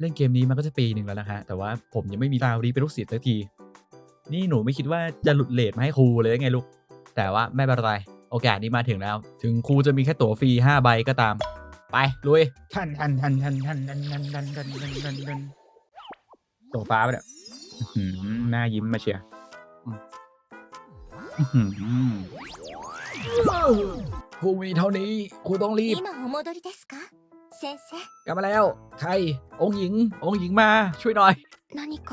เล่นเกมนี้มันก็จะปีหนึ่งแล้วนะฮะ แต่ว่าผมยังไม่มีดาวรีเป็นลูกศิษย์สักที นี่หนูไม่คิดว่าจะหลุดเลทมาให้ครูเลยไงลูก แต่ว่าไม่เป็นไร โอกาสนี้มาถึงแล้ว ถึงครูจะมีแค่ตั๋วฟรี5ใบก็ตาม ไปลุยทันทันทันทันทันทันทันทันทันทันทันทันส่งฟ้าไปเนี่ยหน้ายิ้มมาเชียร์ครูมีเท่านี้ครูต้องรีบ 先生 กลับมาแล้ว ใคร องค์หญิง องค์หญิงมา ช่วยหน่อย 何か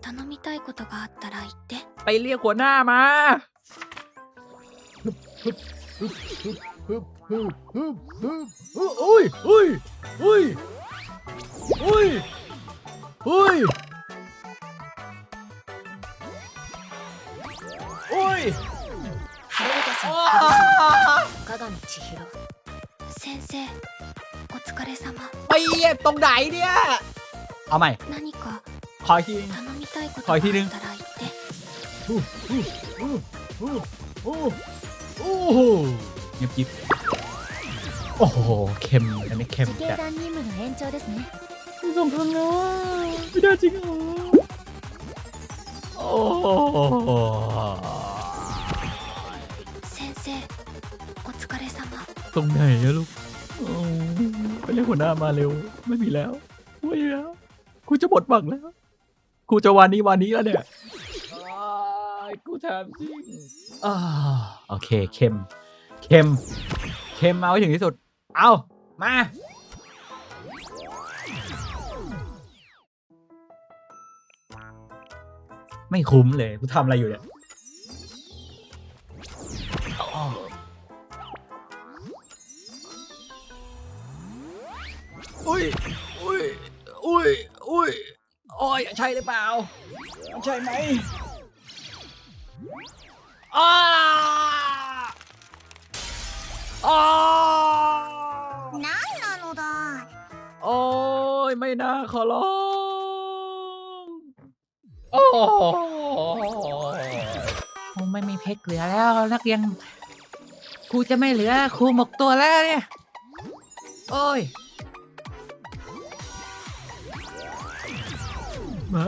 頼みたいことがあったら言って ไปเรียกหัวหน้ามาอุ้ยอุ้ยอุ้ยอุ้ยอุ้ยอุ้ย ベルタさんあ鏡千尋先生 お疲れ様 ไปเหยียบตรงไหนเนี่ย เอาใหม่ 何か ขออีกที 頼みたいことขอ があ อีกทีหนึ่ง ったら言って โอ้โหโอ้โหเงียบยิบโอ้โหเค็มอันนี้เค็ม 自警 จัด 団任務の延長ですね ส่งครั้งแล้วอ่ะไม่ได้จริงเหรอโอ้โห 先生お疲れ様 ตรงไหนอะลูกโอ้ไป เรียกหัวหน้ามาเร็ว ไม่มีแล้วไม่มีแล้วกูจะหมดหวังแล้วกูจะวันนี้วันนี้แล้วเนี่ยอ้ายกูถามจริงอ่าโอเคเค็มเค็มเค็มเอาให้ถึงที่สุด เอามาไม่คุ้มเลย กูทำอะไรอยู่เนี่ย อุ้ย อุ้ย อุ้ย อุ้ยโอ้ยใช่หรือเปล่า ใช่ไหมอ้าอ้า 何なのだ โอ้ย ไม่น่าขอร้องโอ้คงไม่มีเพชรเหลือแล้วนักเรียนครูจะไม่เหลือครูหมกตัวแล้วเนี่ย โอ้ย มา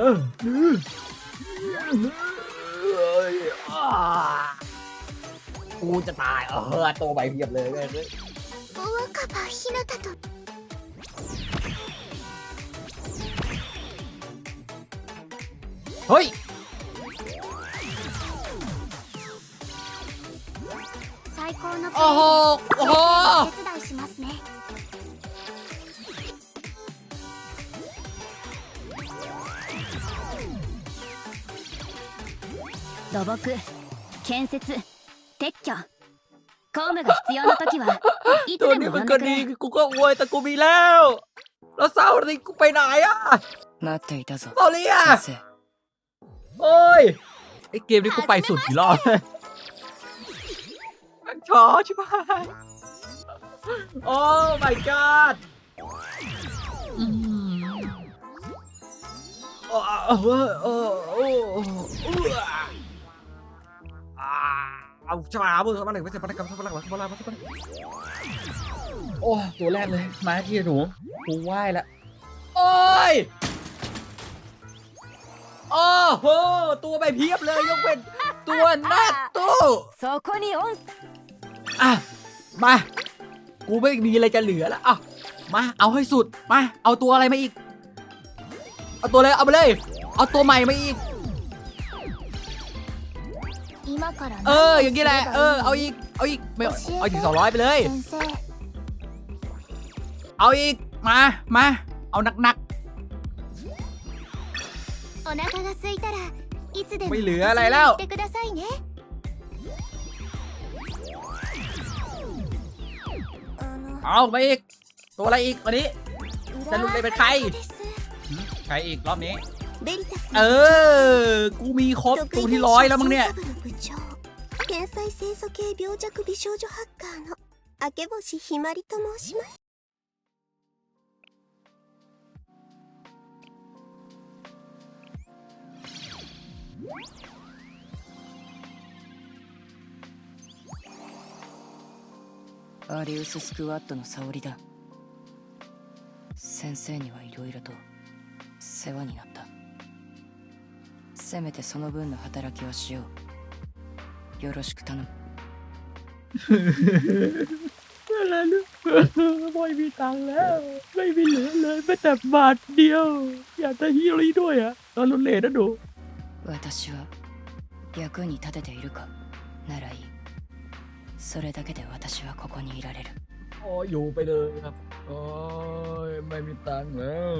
กูจะตายเออโตใบเพียบเลยเลยโอ้คาบาฮินาตะโตเฮ้ยโอ้โหโอ้โห 土木建設撤去公務が必要な時はいつ ตัว で นี้ も มั 呼 น ん ก็ でく ดี れ กูก็อวยแต่กูมีแล้ว แล้วเศร้าดิกูไปไหนอะ 待っていたぞ โซเลีย 先生 โอ้ยไอเกมนี้กูไปสุดกี่รอบมันช้อใช่ไหมโอ้ my god อืมโอ้โอ้โอ้โอ้อ่า เอาชาบอร์มาหนึ่งไม่เสร็จพลังกับพลังหลังพลังพลังโอ้ตัวแรกเลย มาที่หนูกูไหว้ละโอ้ยโอ้โหตัวไปเพียบเลยยกเป็นตัวน้าตู้ออะมา กูไม่มีอะไรจะเหลือแล้วอะมาเอาให้สุดมาเอาตัวอะไรมาอีก เอาตัวอะไรเอาไปเลย เอาตัวใหม่มาอีก เออ อย่างนี้แหละ เออ เอาอีก เอาอีกไม่เอาอีกสองร้อยไปเลย เอาอีก มา มา เอานัหนักไม่เหลืออะไรแล้ว เอาไปอีก ตัวอะไรอีกวันนี้ จะลุกเลยเป็นใคร ใครอีกรอบนี้ เออ กูมีครบตัวที่ร้อยแล้วมั้งเนี่ย 部の部長天才清楚系病弱美少女ハッカーの明星ひまりと申しますアリウススクワットの沙織だ 先生にはいろいろと世話になった せめてその分の働きをしようよろしく頼む อะไรลูกไม่มีตังค์แล้ว ไม่มีเหลือเลยแม้แต่บาทเดียว อยากจะฮิริด้วยอะตอนหลุดเลทนะหนู 私は役に立てているかならいいそれだけで私はここにいられる โอ้อยู่ไปเลยครับ โอ้ยไม่มีตังค์แล้ว